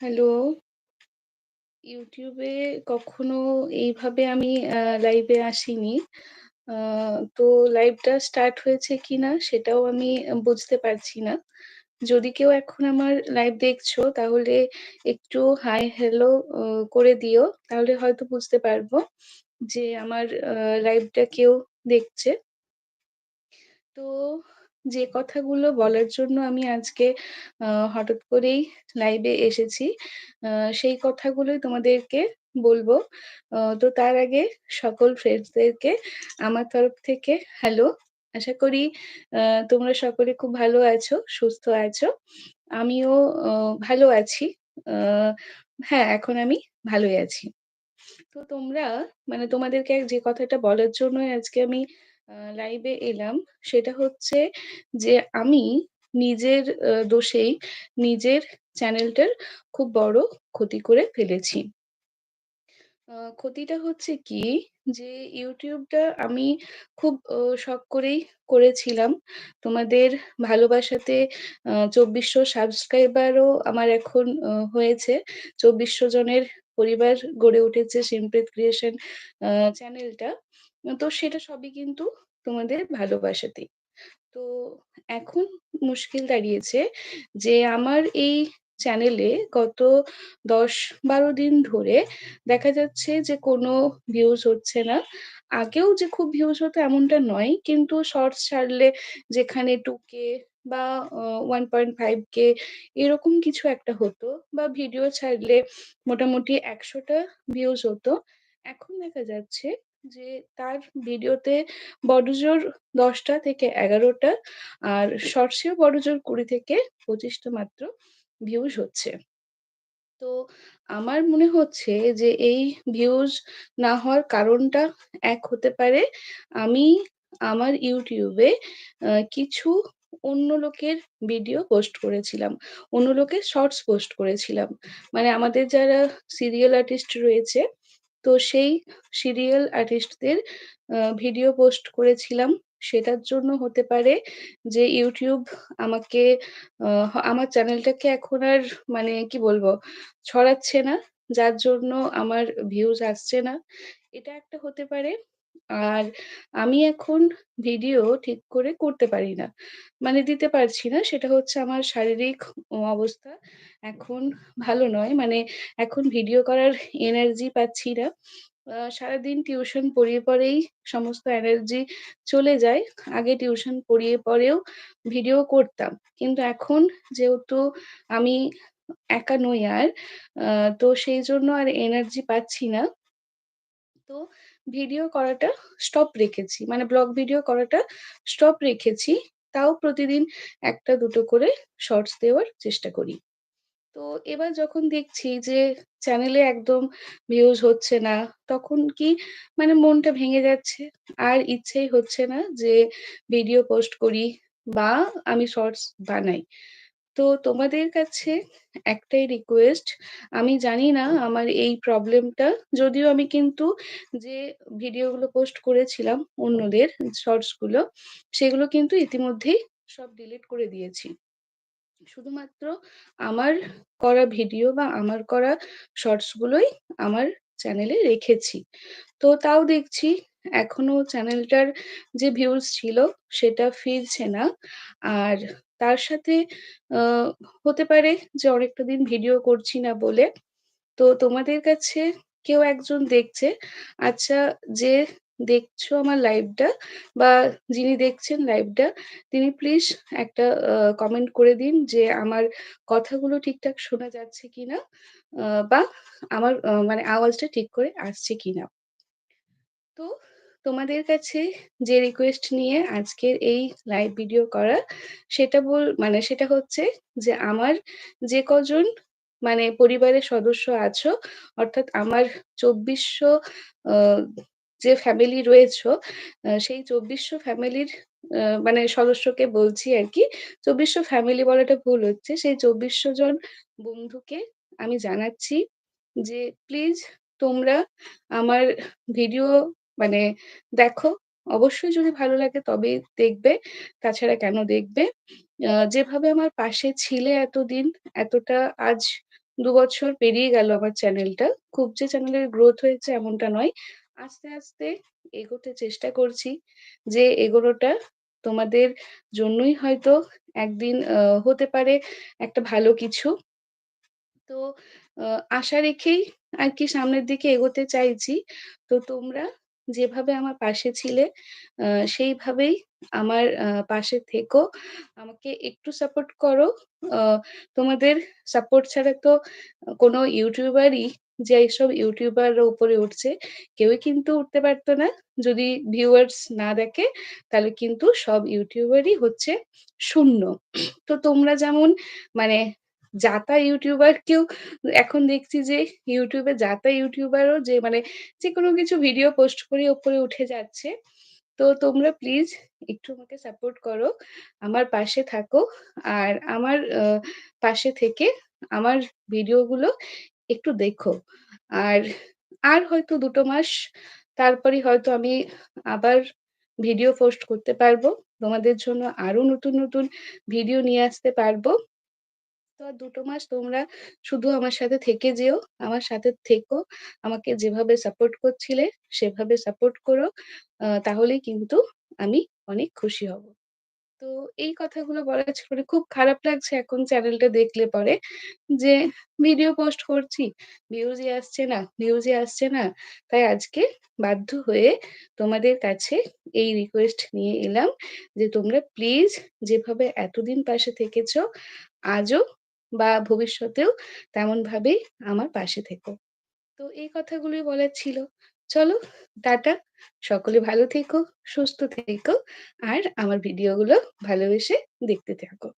Hello. YouTube এ কখনো এইভাবে আমি, আ লাইভে আসিনি। আ, তো লাইভটা স্টার্ট হয়েছে কিনা সেটাও আমি বুঝতে পারছি না। যদি কেউ এখন আমার লাইভ দেখছ, তাহলে একটু হাই হ্যালো করে দিও। তাহলে হয়তো বুঝতে পারব যে আমার, আ লাইভটা কেউ দেখছে। তো যে কথাগুলো বলার জন্য আমি আজকে হঠাৎ করেই লাইভে এসেছি, সেই কথাগুলোই তোমাদেরকে বলব। তো তার আগে সকল ফ্রেন্ডসদেরকে আমার তরফ থেকে হ্যালো। আশা করি তোমরা সকলে খুব ভালো আছো, সুস্থ আছো। আমিও ভালো আছি। হ্যাঁ, এখন আমি ভালোই আছি। তো তোমরা মানে তোমাদেরকে যে কথাটা বলার জন্যই আজকে আমি লাইভে এলাম, সেটা হচ্ছে যে আমি নিজের দোষেই নিজের চ্যানেলটার খুব বড় ক্ষতি করে ফেলেছি। ক্ষতিটা হচ্ছে কি যে ইউটিউবটা আমি খুব শখ করেই করেছিলাম। তোমাদের ভালোবাসাতে ২৪০০ সাবস্ক্রাইবারও আমার এখন হয়েছে। ২৪০০ জনের পরিবার গড়ে উঠেছে সিনপ্রিট ক্রিয়েশন চ্যানেলটা। তো সেটা সবই কিন্তু তোমাদের ভালোবাসাতেই। তো এখন মুশকিল দাঁড়িয়েছে যে আমার এই চ্যানেলে গত দশ বারো দিন ধরে দেখা যাচ্ছে যে কোনো ভিউজ হচ্ছে না। আগেও যে খুব ভিউজ হতো এমনটা নয়। কিন্তু শর্টস ছাড়লে যেখানে 2K বা ওয়ান পয়েন্ট ফাইভ কে এরকম কিছু একটা হতো বা ভিডিও ছাড়লে মোটামুটি একশোটা ভিউজ হতো। এখন দেখা যাচ্ছে যে তার ভিডিওতে বড়জোর দশটা থেকে এগারোটা আর শর্টসেও বড়জোর ২০ থেকে পঁচিশটা মাত্র ভিউজ হচ্ছে। তো আমার মনে হচ্ছে যে এই ভিউজ না হওয়ার কারণটা এক হতে পারে আমি আমার ইউটিউবে কিছু অন্য লোকের ভিডিও পোস্ট করেছিলাম। অন্য লোকের শর্টস পোস্ট করেছিলাম। মানে আমাদের যারা সিরিয়াল আর্টিস্ট রয়েছে, তো সেই সিরিয়াল আর্টিস্টদের ভিডিও পোস্ট করেছিলাম। সেটার জন্য হতে পারে যে ইউটিউব আমাকে আমার চ্যানেলটাকে এখন আর মানে কি বলব? ছড়াচ্ছে না। যার জন্য আমার ভিউজ আসছে না। এটা একটা হতে পারে। আর আমি এখন ভিডিও ঠিক করে করতে পারি না। মানে দিতে পারছি না। সেটা হচ্ছে আমার শারীরিক অবস্থা এখন ভালো নয়। মানে এখন ভিডিও করার এনার্জি পাচ্ছি না। সারাদিন টিউশন পড়িয়ে পরেই সমস্ত এনার্জি চলে যায়। আগে টিউশন পড়িয়ে পরেও ভিডিও করতাম। কিন্তু এখন যেহেতু আমি একা নই আর, আ তো সেইজন্য আর এনার্জি পাচ্ছি না। তো ভিডিও করাটা স্টপ রেখেছি। মানে ব্লগ ভিডিও করাটা স্টপ রেখেছি। তাও প্রতিদিন একটা দুটো করে শর্টস দেওয়ার চেষ্টা করি। তো এবার যখন দেখছি যে চ্যানেলে একদম ভিউজ হচ্ছে না, তখন কি মানে মনটা ভেঙে যাচ্ছে। আর ইচ্ছেই হচ্ছে না যে ভিডিও পোস্ট করি বা আমি শর্টস বানাই। তো তোমাদের কাছে একটাই রিকোয়েস্ট, আমি জানি না আমার এই প্রবলেমটা যদিও আমি কিন্তু যে ভিডিওগুলো পোস্ট করেছিলাম অন্যদের শর্টসগুলো, সেগুলো কিন্তু ইতিমধ্যেই সব ডিলিট করে দিয়েছি। শুধুমাত্র আমার করা ভিডিও বা আমার করা শর্টস গুলোই আমার চ্যানেলে রেখেছি। তো তাও দেখছি এখনও চ্যানেলটার যে ভিউজ ছিল সেটা ফিরছে না। আর তার সাথে হতে পারে যে অনেকটা দিন ভিডিও করছি না বলে। তো তোমাদের কাছে কেউ একজন দেখছে, আচ্ছা যে দেখছ আমার লাইভটা বা যিনি দেখছেন লাইভটা তিনি প্লিজ একটা কমেন্ট করে দিন যে আমার কথাগুলো ঠিকঠাক শোনা যাচ্ছে কিনা? বা আমার মানে আওয়াজটা ঠিক করে আসছে কিনা? তো তোমাদের কাছে যে রিকোয়েস্ট নিয়ে আজকের এই লাইভ ভিডিও করা, সেটা বল মানে সেটা হচ্ছে যে আমার যে কজন মানে পরিবারের সদস্য আছো, অর্থাৎ আমার ২৪০০ আ, যে ফ্যামিলি রয়েছ সেই ২৪০০ ফ্যামিলির মানে সদস্যকে বলছি আর কি, চব্বিশশো ফ্যামিলি বলাটা ভুল হচ্ছে। সেই ২৪০০ জন বন্ধুকে আমি জানাচ্ছি যে প্লিজ তোমরা আমার ভিডিও মানে দেখো। অবশ্যই যদি ভালো লাগে তবেই দেখবে। তাছাড়া কেন দেখবে? যেভাবে আমার পাশে ছিলে এতদিন, এতটা আজ দু বছর পেরিয়ে গেল আমার চ্যানেলটা। খুব যে চ্যানেলের গ্রোথ হয়েছে এমনটা নয়। আস্তে, আস্তে এগোতে চেষ্টা করছি। যে এগোনোটা তোমাদের জন্যই হয়তো একদিন হতে পারে একটা ভালো কিছু। তো আশা রেখেই আর কি সামনের দিকে এগোতে চাইছি। তো তোমরা যেভাবে আমার পাশে ছিলে সেইভাবেই আমার পাশে থেকো। আমাকে একটু সাপোর্ট করো। তোমাদের সাপোর্ট ছাড়া তো কোনো ইউটিউবারই যে এইসব ইউটিউবাররা উপরে উঠছে, কেউই কিন্তু উঠতে পারতো না। যদি ভিউয়ার্স না দেখে তাহলে কিন্তু সব ইউটিউবারই হচ্ছে শূন্য। তো তোমরা যেমন মানে যাতা ইউটিউবারকেও এখন দেখছি যে ইউটিউবে যাতা ইউটিউবারও যে মানে যেকোনো কিছু ভিডিও পোস্ট করে ওপরে উঠে যাচ্ছে। তো তোমরা প্লিজ একটু আমাকে সাপোর্ট করো। আমার পাশে থাকো। আর আমার পাশে থেকে আমার ভিডিওগুলো একটু দেখো। আর, আর হয়তো দুটো মাস তারপরেই হয়তো আমি আবার ভিডিও পোস্ট করতে পারব। তোমাদের জন্য আরও নতুন, নতুন ভিডিও নিয়ে আসতে পারব। তো আর ২ টো মাস তোমরা শুধু আমার সাথে থেকে যেও। আমার সাথে থেকো। আমাকে যেভাবে সাপোর্ট করছিলে সেভাবে সাপোর্ট করো। আ তাহলেই কিন্তু আমি অনেক খুশি হব। তো এই কথাগুলো বলার ছিল মানে খুব খারাপ লাগছে এখন চ্যানেলটা দেখলে পরে যে ভিডিও পোস্ট করছি, ভিউজই আসছে না, ভিউজই আসছে না। তাই আজকে বাধ্য হয়ে তোমাদের কাছে এই রিকোয়েস্ট নিয়ে এলাম যে তোমরা প্লিজ যেভাবে এতদিন পাশে থেকেছ, আজও বা ভবিষ্যতেও তেমন তেমনভাবেই আমার পাশে থেকো। তো এই কথাগুলোই বলার ছিল। চলো টাটা। সকলে ভালো থেকো, সুস্থ থেকো আর আমার ভিডিওগুলো ভালোবেসে দেখতে থাকো।